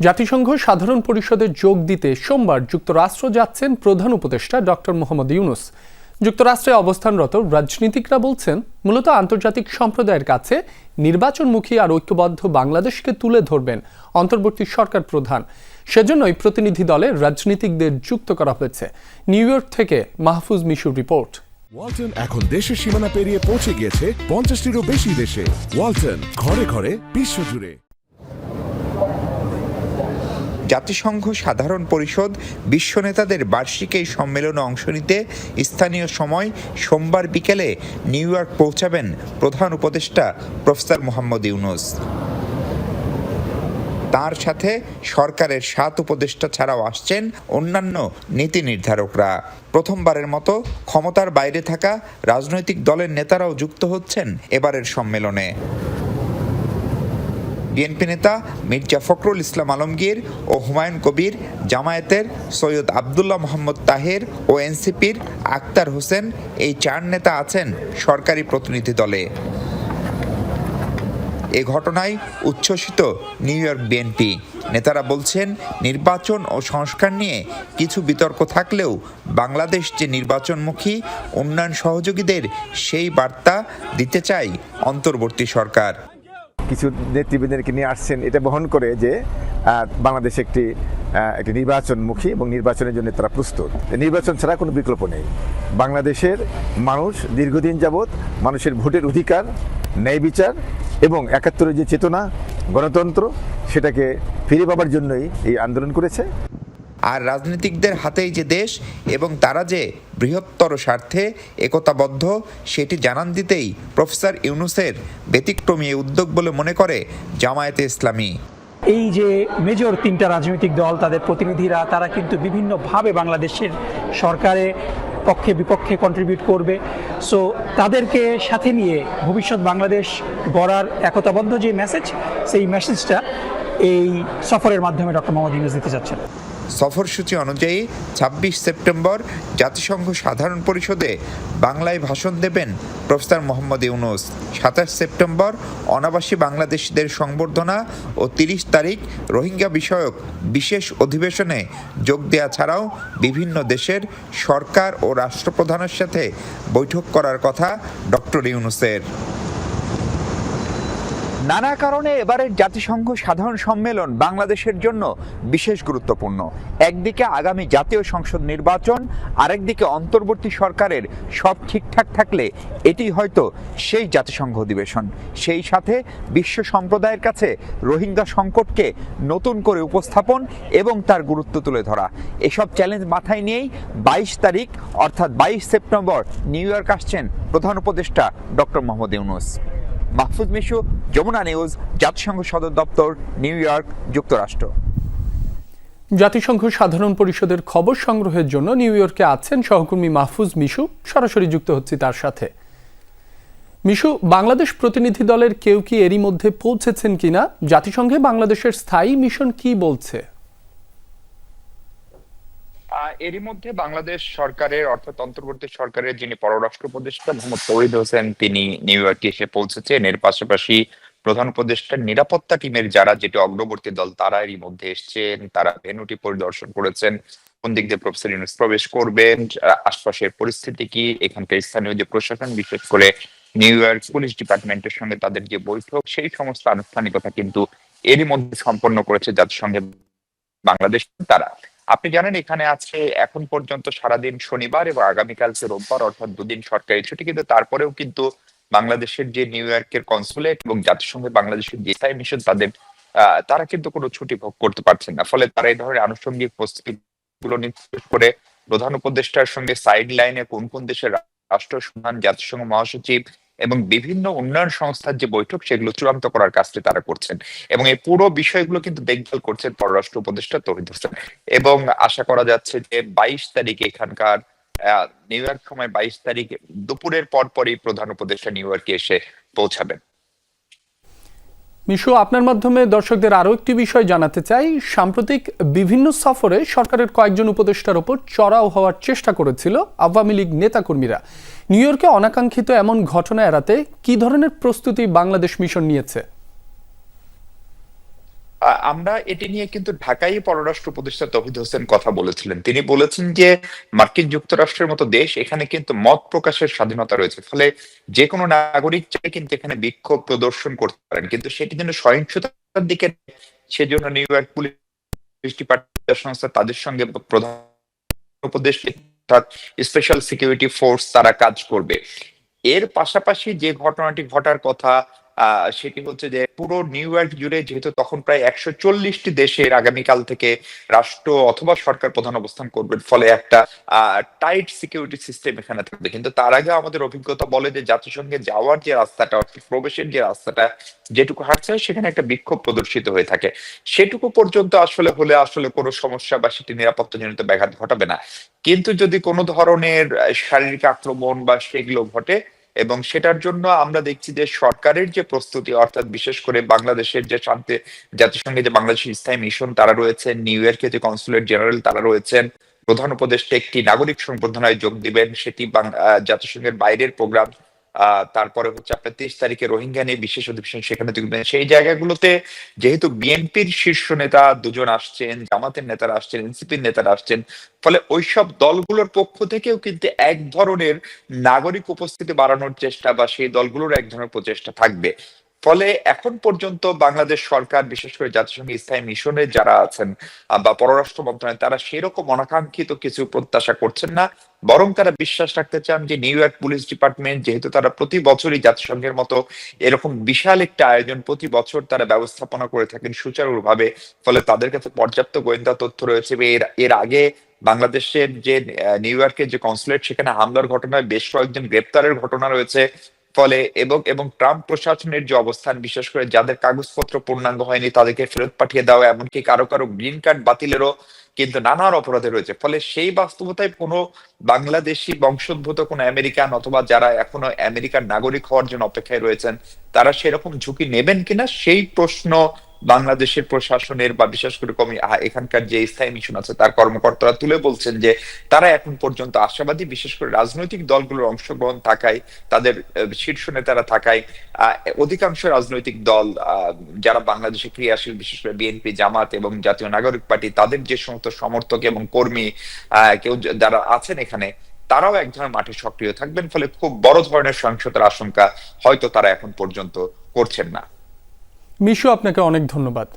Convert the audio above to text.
জাতিসংঘ সাধারণ পরিষদে যোগ দিতে সোমবার যুক্তরাষ্ট্র যাচ্ছেন প্রধান উপদেষ্টা ডক্টর মোহাম্মদ ইউনুস। যুক্তরাষ্ট্রে অবস্থানরত রাজনীতিকরা বলছেন, মূলত আন্তর্জাতিক সম্প্রদায়ের কাছে নির্বাচনমুখী আর ঐক্যবদ্ধ বাংলাদেশকে তুলে ধরবেন অন্তর্বর্তী সরকার প্রধান। সেজন্যই প্রতিনিধি দলে রাজনীতিকদের যুক্ত করা হয়েছে। নিউ ইয়র্ক থেকে মাহফুজ মিশুর রিপোর্ট। ওয়ালটন এখন দেশের সীমানা পেরিয়ে পৌঁছে গিয়েছে পঞ্চাশটিরও বেশি দেশে। ওয়ালটন ঘরে ঘরে বিশ্বজুড়ে। জাতিসংঘ সাধারণ পরিষদ বিশ্ব নেতাদের বার্ষিক এই সম্মেলনে অংশ নিতে স্থানীয় সময় সোমবার বিকেলে নিউ ইয়র্ক পৌঁছাবেন প্রধান উপদেষ্টা প্রফেসর মোহাম্মদ ইউনুস। তার সাথে সরকারের সাত উপদেষ্টা ছাড়াও আসছেন অন্যান্য নীতি নির্ধারকরা। প্রথমবারের মতো ক্ষমতার বাইরে থাকা রাজনৈতিক দলের নেতারাও যুক্ত হচ্ছেন এবারের সম্মেলনে। বিএনপি নেতা মির্জা ফখরুল ইসলাম আলমগীর ও হুমায়ুন কবির, জামায়াতের সৈয়দ আবদুল্লাহ মোহাম্মদ তাহের ও এনসিপির আক্তার হোসেন এই চার নেতা আছেন সরকারি প্রতিনিধি দলে। এ ঘটনায় উচ্ছ্বসিত নিউ ইয়র্ক বিএনপি। নেতারা বলছেন, নির্বাচন ও সংস্কার নিয়ে কিছু বিতর্ক থাকলেও বাংলাদেশ যে নির্বাচনমুখী উন্নয়ন সহযোগীদের সেই বার্তা দিতে চাই অন্তর্বর্তী সরকার। কিছু নেতৃবৃন্দকে নিয়ে আসছেন, এটা বহন করে যে বাংলাদেশ একটি একটি নির্বাচনমুখী এবং নির্বাচনের জন্য তারা প্রস্তুত। নির্বাচন ছাড়া কোনো বিকল্প নেই। বাংলাদেশের মানুষ দীর্ঘদিন যাবৎ মানুষের ভোটের অধিকার, ন্যায় বিচার এবং একাত্তরের যে চেতনা, গণতন্ত্র, সেটাকে ফিরে পাবার জন্যই এই আন্দোলন করেছে। আর রাজনীতিকদের হাতেই যে দেশ এবং তারা যে বৃহত্তর স্বার্থে একতাবদ্ধ, সেটি জানান দিতেই প্রফেসর ইউনুসের ব্যতিক্রমী উদ্যোগ বলে মনে করে জামায়াতে ইসলামী। এই যে মেজর তিনটা রাজনৈতিক দল, তাদের প্রতিনিধিরা, তারা কিন্তু বিভিন্নভাবে বাংলাদেশের সরকারে পক্ষে বিপক্ষে কন্ট্রিবিউট করবে। সো তাদেরকে সাথে নিয়ে ভবিষ্যৎ বাংলাদেশ গড়ার একতাবদ্ধ যে মেসেজ সেই মেসেজটা এই সফরের মাধ্যমে ডক্টর মোহাম্মদ ইউনুস দিতে যাচ্ছেন সফরসূচি অনুযায়ী ছাব্বিশ সেপ্টেম্বর জাতিসংঘ সাধারণ পরিষদে বাংলায় ভাষণ দেবেন প্রফেসর মোহাম্মদ ইউনুস। সাতাশ সেপ্টেম্বর অনাবাসী বাংলাদেশিদের সংবর্ধনা ও তিরিশ তারিখ রোহিঙ্গা বিষয়ক বিশেষ অধিবেশনে যোগ দেওয়া ছাড়াও বিভিন্ন দেশের সরকার ও রাষ্ট্রপ্রধানের সাথে বৈঠক করার কথা ডক্টর ইউনুসের। নানা কারণে এবারের জাতিসংঘ সাধারণ সম্মেলন বাংলাদেশের জন্য বিশেষ গুরুত্বপূর্ণ। একদিকে আগামী জাতীয় সংসদ নির্বাচন, আরেকদিকে অন্তর্বর্তী সরকারের সব ঠিকঠাক থাকলে এটি হয়তো সেই জাতিসংঘ অধিবেশন। সেই সাথে বিশ্ব সম্প্রদায়ের কাছে রোহিঙ্গা সংকটকে নতুন করে উপস্থাপন এবং তার গুরুত্ব তুলে ধরা। এসব চ্যালেঞ্জ মাথায় নিয়েই বাইশ তারিখ, অর্থাৎ বাইশ সেপ্টেম্বর, নিউ ইয়র্ক আসছেন প্রধান উপদেষ্টা ডক্টর মোহাম্মদ ইউনুস। মাহফুজ মিশু, যমুনা নিউজ, জাতিসংঘ সদর দপ্তর, নিউ ইয়র্ক, যুক্তরাষ্ট্র। জাতিসংঘ সাধারণ পরিষদের খবর সংগ্রহের জন্য নিউ ইয়র্কে আছেন সহকর্মী মাহফুজ মিশু, সরাসরি যুক্ত হচ্ছি তার সাথে। মিশু, বাংলাদেশ প্রতিনিধি দলের কেউ কি এরই মধ্যে পৌঁছেছেন কিনা? জাতিসংঘে বাংলাদেশের স্থায়ী মিশন কি বলছে? এরই মধ্যে বাংলাদেশ সরকারের, অর্থাৎ অন্তর্বর্তী সরকারের যিনি পররাষ্ট্র উপদেষ্টা, মোহাম্মদ তৌহিদ হোসেন, তিনি নিউ ইয়র্কে এসে পৌঁছেছেন। এর পাশাপাশি প্রধান উপদেষ্টার নিরাপত্তা টিমের যারা যেটি অগ্রবর্তী দল, তারা এরই মধ্যে এসছেন। তারা ভেন্যুটি পরিদর্শন করেছেন। কোন দিক দিয়ে প্রফেসর ইউনুস প্রবেশ করবেন, আশপাশের পরিস্থিতি কি, এখানকার স্থানীয় যে প্রশাসন, বিশেষ করে নিউ ইয়র্ক পুলিশ ডিপার্টমেন্টের সঙ্গে তাদের যে বৈঠক, সেই সমস্ত আনুষ্ঠানিকতা কিন্তু এরই মধ্যে সম্পন্ন করেছে জাতিসংঘে বাংলাদেশ তারা। আপনি জানেন, এখানে আছে এখন পর্যন্ত সারাদিন শনিবার এবং আগামীকালকে রোববার, অর্থাৎ দুদিন সরকারি ছুটি, কিন্তু তারপরেও কিন্তু বাংলাদেশের যে নিউ ইয়র্কের কনসুলেট এবং জাতিসংঘে বাংলাদেশের যে স্থায়ী মিশন, তাদের তারা কিন্তু কোনো ছুটি ভোগ করতে পারছেন না। ফলে তারা এই ধরনের আনুষঙ্গিক প্রস্তুতি গুলো নির্দেশ করে প্রধান উপদেষ্টার সঙ্গে সাইড লাইনে কোন কোন দেশের রাষ্ট্র সন্ধান, জাতিসংঘ মহাসচিব এবং বিভিন্ন উন্নয়ন সংস্থার যে বৈঠক, সেগুলো চূড়ান্ত করার কাজটি তারা করছেন। এবং এই পুরো বিষয়গুলো কিন্তু দেখভাল করছেন পররাষ্ট্র উপদেষ্টা তহিদ হোসেন। এবং আশা করা যাচ্ছে যে বাইশ তারিখে এখানকার নিউ ইয়র্ক সময় বাইশ তারিখ দুপুরের পরপরই প্রধান উপদেষ্টা নিউ ইয়র্কে এসে পৌঁছাবেন। মিশু, আপনার মাধ্যমে দর্শকদের আরও একটি বিষয় জানাতে চাই। সাম্প্রতিক বিভিন্ন সফরে সরকারের কয়েকজন উপদেষ্টার ওপর চড়াও হওয়ার চেষ্টা করেছিল আওয়ামী লীগ নেতাকর্মীরা। নিউ ইয়র্কে অনাকাঙ্ক্ষিত এমন ঘটনা এড়াতে কী ধরনের প্রস্তুতি বাংলাদেশ মিশন নিয়েছে? আমরা এটি নিয়ে কিন্তু ঢাকায় পররাষ্ট্র উপদেষ্টা তহিদ হোসেন কথা বলেছিলেন। তিনি বলেছেন যে, মার্কিন যুক্তরাষ্ট্রের মতো দেশ এখানে কিন্তু মত প্রকাশের স্বাধীনতা রয়েছে। ফলে যে কোনো নাগরিক চাইলে কিন্তু এখানে বিক্ষোভ প্রদর্শন করতে পারেন। কিন্তু সেটি যেন সহিংসতার দিকে সেজন্য নিউ ইয়র্ক পুলিশ সংস্থা তাদের সঙ্গে প্রধান উপদেশ স্পেশাল সিকিউরিটি ফোর্স তারা কাজ করবে। এর পাশাপাশি যে ঘটনাটি ঘটার কথা সেটি হচ্ছে যে পুরো নিউ ইয়র্ক জুড়ে যেহেতু তখন প্রায় একশো চল্লিশটি দেশের আগামীকাল থেকে রাষ্ট্র অথবা সরকার প্রধান অবস্থান করবেন ফলে একটা টাইট সিকিউরিটি সিস্টেম এখানে থাকবে। কিন্তু তার আগে আমাদের অভিজ্ঞতা বলে যে জাতিসংঘে যাওয়ার যে রাস্তাটা প্রবেশের যে রাস্তাটা যেটুকু হাঁটছে, সেখানে একটা বিক্ষোভ প্রদর্শিত হয়ে থাকে। সেটুকু পর্যন্ত আসলে হলে আসলে কোনো সমস্যা বা সেটি নিরাপত্তাজনিত ব্যাঘাত ঘটাবে না। কিন্তু যদি কোনো ধরনের শারীরিক আক্রমণ বা সেগুলো ঘটে এবং সেটার জন্য আমরা দেখছি যে সরকারের যে প্রস্তুতি, অর্থাৎ বিশেষ করে বাংলাদেশের যে শান্তি, জাতিসংঘে যে বাংলাদেশের স্থায়ী মিশন তারা রয়েছেন, নিউ ইয়র্কে যে কনসুলেট জেনারেল তারা রয়েছেন, প্রধান উপদেষ্টা একটি নাগরিক সংবর্ধনায় যোগ দিবেন, সেটি জাতিসংঘের বাইরের প্রোগ্রাম তারপরে হচ্ছে আপনার তেইশ তারিখে রোহিঙ্গা নিয়ে বিশেষ অধিবেশন, সেখানে সেই জায়গাগুলোতে যেহেতু বিএনপির শীর্ষ নেতা দুজন আসছেন, জামাতের নেতারা আসছেন, এনসিপির নেতারা আসছেন, ফলে ওইসব দলগুলোর পক্ষ থেকেও কিন্তু এক ধরনের নাগরিক উপস্থিতি বাড়ানোর চেষ্টা বা সেই দলগুলোর এক ধরনের প্রচেষ্টা থাকবে। ফলে এখন পর্যন্ত বাংলাদেশ সরকার, বিশেষ করে জাতিসংঘ স্থায়ী মিশনে যারা আছেন বা পররাষ্ট্র মন্ত্রণালয়, তারা সেরকম অনাকাঙ্ক্ষিত কিছু প্রত্যাশা করছেন না। বরং তারা বিশ্বাস রাখতে চান যে নিউ ইয়র্ক পুলিশ ডিপার্টমেন্ট, যেহেতু তারা প্রতি বছরই জাতিসংঘের মতো এরকম বিশাল একটা আয়োজন প্রতি বছর তারা ব্যবস্থাপনা করে থাকেন সুচারুভাবে ফলে তাদের কাছে পর্যাপ্ত গোয়েন্দা তথ্য রয়েছে এর এর আগে বাংলাদেশের যে নিউ ইয়র্কের যে কনসুলেট, সেখানে হামলার ঘটনায় বেশ কয়েকজন গ্রেপ্তারের ঘটনা রয়েছে। ফলে এবং এবং ট্রাম্প প্রশাসনের যে অবস্থান, বিশেষ করে যাদের কাগজপত্র পূর্ণাঙ্গ হয়নি, তাদেরকে ফেরত পাঠিয়ে দেওয়া, এমনকি কারও কারও গ্রিন কার্ড বাতিলেরও কিন্তু নানার অপরাধে রয়েছে। ফলে সেই বাস্তবতায় কোনো বাংলাদেশি বংশোদ্ভূত, কোনো আমেরিকান অথবা যারা এখনও আমেরিকার নাগরিক হওয়ার জন্য অপেক্ষায় রয়েছেন, তারা সেরকম ঝুঁকি নেবেন কিনা? সেই প্রশ্ন বাংলাদেশের প্রশাসনের বা বিশেষ করে কমি এখানকার যে স্থায়ী মিশন আছে, তার কর্মকর্তারা তুলে বলছেন যে তারা এখন পর্যন্ত আশাবাদী, বিশেষ করে রাজনৈতিক দলগুলোর অংশগ্রহণ থাকায়, তাদের শীর্ষ নেতারা থাকায় অধিকাংশ রাজনৈতিক দল যারা বাংলাদেশে ক্রিয়াশীল, বিশেষ করে বিএনপি, জামাত এবং জাতীয় নাগরিক পার্টি, তাদের যে সমস্ত সমর্থক এবং কর্মী কেউ যারা আছেন এখানে, তারাও এক ধরনের মাঠে সক্রিয় থাকবেন, ফলে খুব বড় ধরনের সহিংসতার আশঙ্কা হয়তো তারা এখন পর্যন্ত করছেন না। মিশু আপনাকে অনেক ধন্যবাদ।